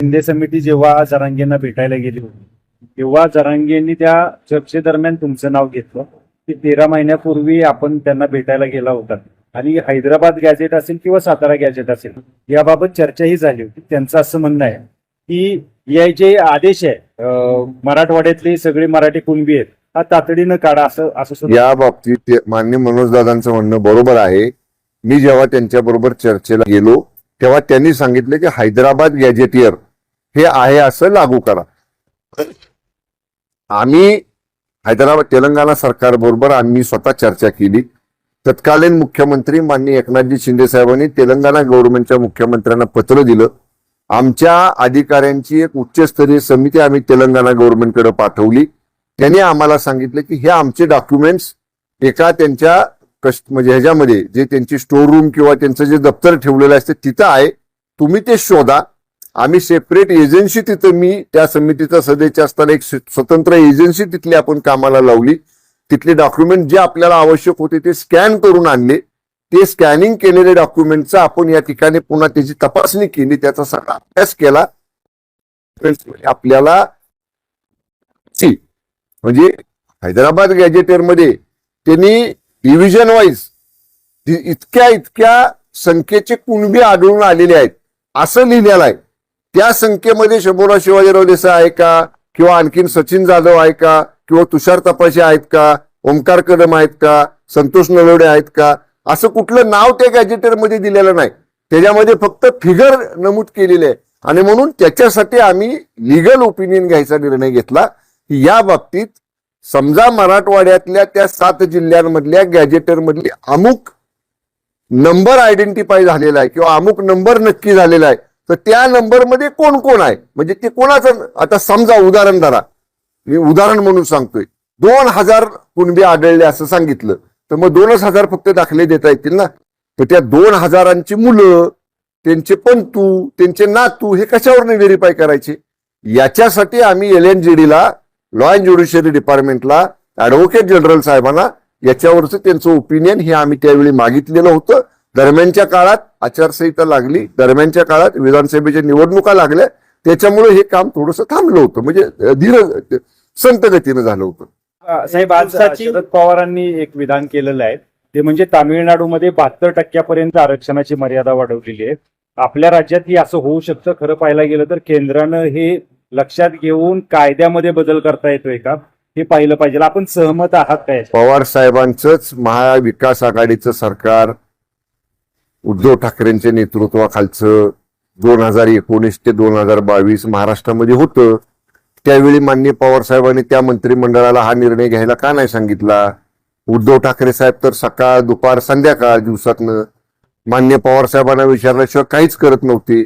शिंदे समिती जेव्हा जरांगेंना भेटायला गेली होती तेव्हा जरांगेंनी त्या चर्चेदरम्यान तुमचं नाव घेतलं. की तेरा महिन्यापूर्वी आपण त्यांना भेटायला गेला होता. आणि हैदराबाद गॅजेट असेल किंवा सातारा गॅजेट असेल याबाबत चर्चाही झाली होती. त्यांचं असं म्हणणं आहे की या जे आदेश आहे मराठवाड्यातले सगळे मराठी कुणबी आहेत हा तातडीनं काढा असं असं या बाबतीत मान्य मनोजदादांचं म्हणणं बरोबर आहे. मी जेव्हा त्यांच्या बरोबर चर्चेला गेलो तेव्हा त्यांनी सांगितलं की हैदराबाद गॅजेटियर हे आहे असं लागू करा. आम्ही हैदराबाद तेलंगणा सरकार बरोबर आम्ही स्वतः चर्चा केली. तत्कालीन मुख्यमंत्री माननीय एकनाथजी शिंदे साहेबांनी तेलंगणा गव्हर्नमेंटच्या मुख्यमंत्र्यांना पत्र दिलं. आमच्या अधिकाऱ्यांची एक उच्चस्तरीय समिती आम्ही तेलंगणा गव्हर्नमेंटकडे पाठवली. त्यांनी आम्हाला सांगितलं की हे आमचे डॉक्युमेंट्स एका त्यांच्या कष्ट म्हणजे ह्याच्यामध्ये जे त्यांची स्टोर रूम किंवा त्यांचं जे दप्तर ठेवलेलं असते तिथं आहे. तुम्ही ते शोधा. आम्ही सेपरेट एजन्सी तिथं मी त्या समितीचा सदस्य असताना एक स्वतंत्र एजन्सी तिथली आपण कामाला लावली. तिथले डॉक्युमेंट जे आपल्याला आवश्यक होते ते स्कॅन करून आणले. ते स्कॅनिंग केलेले डॉक्युमेंटचा आपण या ठिकाणी पुन्हा त्याची तपासणी केली. त्याचा सगळा अभ्यास केला. आपल्याला म्हणजे हैदराबाद गॅजेटेरमध्ये त्यांनी डिव्हिजन वाईज इतक्या इतक्या संख्येचे कुणबी आढळून आलेले आहेत. असं लिहिलेलं आहे. त्या संख्येमध्ये शंभूराव शिवाजीराव देसाई आहे का? किंवा आणखीन सचिन जाधव आहे का? किंवा तुषार तपाशे आहेत का? ओंकार कदम आहेत का? संतोष नलोडे आहेत का? असं कुठलं नाव त्या गॅजेटरमध्ये दिलेलं नाही. त्याच्यामध्ये फक्त फिगर नमूद केलेले आहे. आणि म्हणून त्याच्यासाठी आम्ही लिगल ओपिनियन घ्यायचा निर्णय घेतला या बाबतीत समजा मराठवाड्यातल्या त्या सात जिल्ह्यांमधल्या गॅजेटरमधली अमुक नंबर आयडेंटिफाय झालेला आहे किंवा अमुक नंबर नक्की झालेला आहे. तर त्या नंबरमध्ये कोण कोण आहे? म्हणजे ते कोणाचं? आता समजा उदाहरण धरा. मी उदाहरण म्हणून सांगतोय. दोन हजार कुणबी आढळले असं सांगितलं. तर मग दोनच हजार फक्त दाखले देता येतील ना? तर त्या दोन हजारांची मुलं त्यांचे पंतू त्यांचे नातू हे कशावरनं व्हेरीफाय करायचे? याच्यासाठी आम्ही एल एन ला लॉ अँड ज्युडिशरी डिपार्टमेंटला ऍडव्होकेट जनरल साहेबांना याच्यावरचं त्यांचं ओपिनियन हे आम्ही त्यावेळी मागितलेलं होतं. दरम्यानच्या काळात आचारसंहिता लागली दरम्यानच्या काळात विधानसभेच्या निवडणुका लागल्या त्याच्यामुळे हे काम थोडंसं थांबलं होतं. म्हणजे धीर संत गतीनं झालं होतं. साहेब आज शरद पवारांनी एक विधान केलेलं आहे. ते म्हणजे तामिळनाडूमध्ये बहात्तर टक्क्यापर्यंत आरक्षणाची मर्यादा वाढवलेली आहे. आपल्या राज्यात ही असं होऊ शकतं खरं पाहायला गेलं तर केंद्रानं हे लक्षात घेऊन कायद्यामध्ये बदल करता येतोय का? हे पाहिलं पाहिजे. आपण सहमत आहात काय पवार साहेबांचंच महाविकास आघाडीचं सरकार उद्धव ठाकरेंच्या नेतृत्वाखालचं दोन हजार एकोणीस ते दोन हजार बावीस महाराष्ट्रामध्ये होतं. त्यावेळी माननीय पवार साहेबांनी त्या मंत्रिमंडळाला हा निर्णय घ्यायला का नाही सांगितला? उद्धव ठाकरे साहेब तर सकाळ दुपार संध्याकाळ दिवसातनं मान्य पवार साहेबांना विचारल्याशिवाय काहीच करत नव्हते.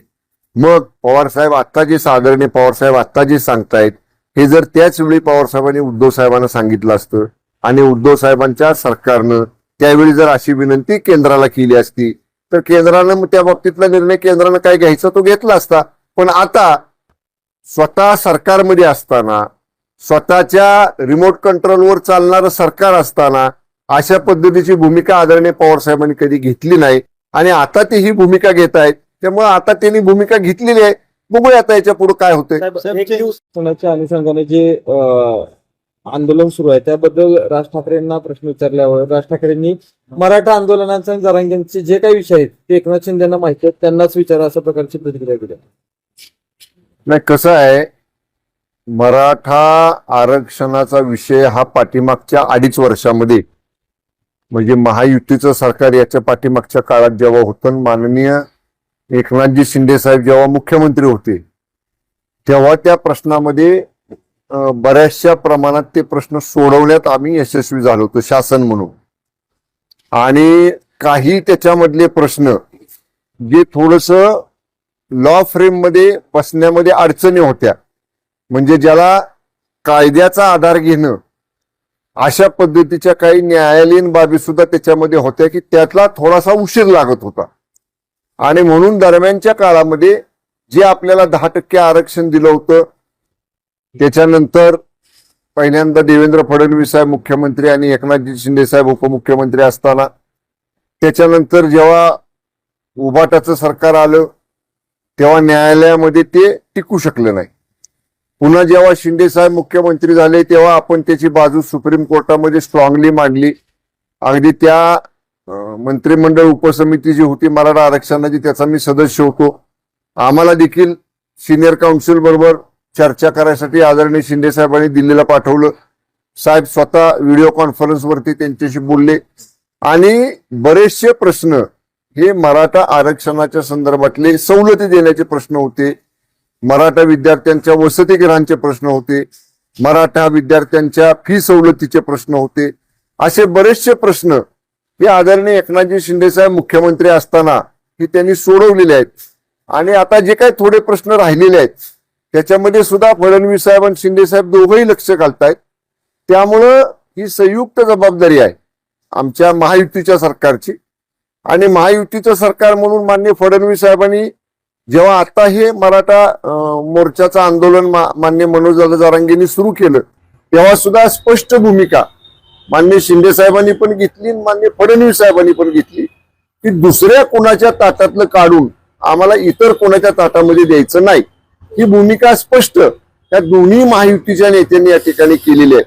मग पवार साहेब आता जे आदरणीय पवार साहेब आता जे सांगतायत हे जर त्याच वेळी पवार साहेबांनी उद्धव साहेबांना सांगितलं असतं आणि उद्धव साहेबांच्या सरकारनं त्यावेळी जर अशी विनंती केंद्राला केली असती तर केंद्रानं मग त्या बाबतीतला निर्णय केंद्रानं काय घ्यायचा तो घेतला असता. पण आता स्वतः सरकारमध्ये असताना स्वतःच्या रिमोट कंट्रोलवर चालणारं सरकार असताना अशा पद्धतीची भूमिका आदरणीय पवार साहेबांनी कधी घेतली नाही. आणि आता ते ही भूमिका घेत आहेत. त्यामुळे आता त्यांनी भूमिका घेतलेली आहे. बघूया आता याच्यापुढे काय सणाच्या अनुषंगाने जे आंदोलन सुरू आहे. त्याबद्दल राज ठाकरेंना प्रश्न विचारल्यावर राज ठाकरेंनी मराठा आंदोलनाचे आणि जे काही विषय आहेत ते एकनाथ शिंदेना माहिती आहेत. त्यांनाच विचारा अशा प्रकारची प्रतिक्रिया दिली नाही कसं आहे मराठा आरक्षणाचा विषय हा पाठीमागच्या अडीच वर्षामध्ये म्हणजे महायुतीचं सरकार याच्या पाठीमागच्या काळात जेव्हा होतं माननीय एकनाथजी शिंदे साहेब जेव्हा मुख्यमंत्री होते तेव्हा त्या प्रश्नामध्ये बऱ्याचशा प्रमाणात ते प्रश्न सोडवण्यात आम्ही यशस्वी झालो होतो शासन म्हणून. आणि काही त्याच्यामधले प्रश्न जे थोडस लॉ फ्रेममध्ये बसण्यामध्ये अडचणी होत्या. म्हणजे ज्याला कायद्याचा आधार घेणं अशा पद्धतीच्या काही न्यायालयीन बाबी सुद्धा त्याच्यामध्ये होत्या की त्यातला थोडासा उशीर लागत होता. आणि म्हणून दरम्यानच्या काळामध्ये जे आपल्याला दहा टक्के आरक्षण दिलं होतं त्याच्यानंतर पहिल्यांदा देवेंद्र फडणवीस साहेब मुख्यमंत्री आणि एकनाथजी शिंदे साहेब उपमुख्यमंत्री असताना त्याच्यानंतर जेव्हा उभाटाचं सरकार आलं तेव्हा न्यायालयामध्ये ते टिकू शकलं नाही. पुन्हा जेव्हा शिंदे साहेब मुख्यमंत्री झाले तेव्हा आपण त्याची बाजू सुप्रीम कोर्टामध्ये स्ट्रॉंगली मांडली. अगदी त्या मंत्रिमंडळ उपसमिती जी होती मराठा आरक्षणाची त्याचा मी सदस्य होतो. आम्हाला देखील सिनियर काउन्सिल बरोबर चर्चा करायसाठी आदरणीय शिंदे साहेबांनी दिल्लीला पाठवलं. साहेब स्वतः व्हिडिओ कॉन्फरन्सवरती त्यांच्याशी बोलले. आणि बरेचसे प्रश्न हे मराठा आरक्षणाच्या संदर्भातले सवलती देण्याचे प्रश्न होते. मराठा विद्यार्थ्यांच्या वसतिगृहांचे प्रश्न होते. मराठा विद्यार्थ्यांच्या फी सवलतीचे प्रश्न होते. असे बरेचसे प्रश्न हे आदरणीय एकनाथजी शिंदे साहेब मुख्यमंत्री असताना हे त्यांनी सोडवलेले आहेत. आणि आता जे काही थोडे प्रश्न राहिलेले आहेत त्याच्यामध्ये सुद्धा फडणवीस साहेब आणि शिंदे साहेब दोघंही लक्ष घालतायत. त्यामुळं ही संयुक्त जबाबदारी आहे आमच्या महायुतीच्या सरकारची. आणि महायुतीचं सरकार म्हणून मान्य फडणवीस साहेबांनी जेव्हा आता हे मराठा मोर्चाचं आंदोलन मा- मान्य मनोज जारांगेंनी सुरू केलं तेव्हा सुद्धा स्पष्ट भूमिका मान्य शिंदे साहेबांनी पण घेतली आणि मान्य फडणवीस साहेबांनी पण घेतली की दुसऱ्या कोणाच्या ताटातलं काढून आम्हाला इतर कोणाच्या ताटामध्ये द्यायचं नाही. ही भूमिका स्पष्ट त्या दोन्ही महायुतीच्या नेत्यांनी या ठिकाणी केलेली आहे.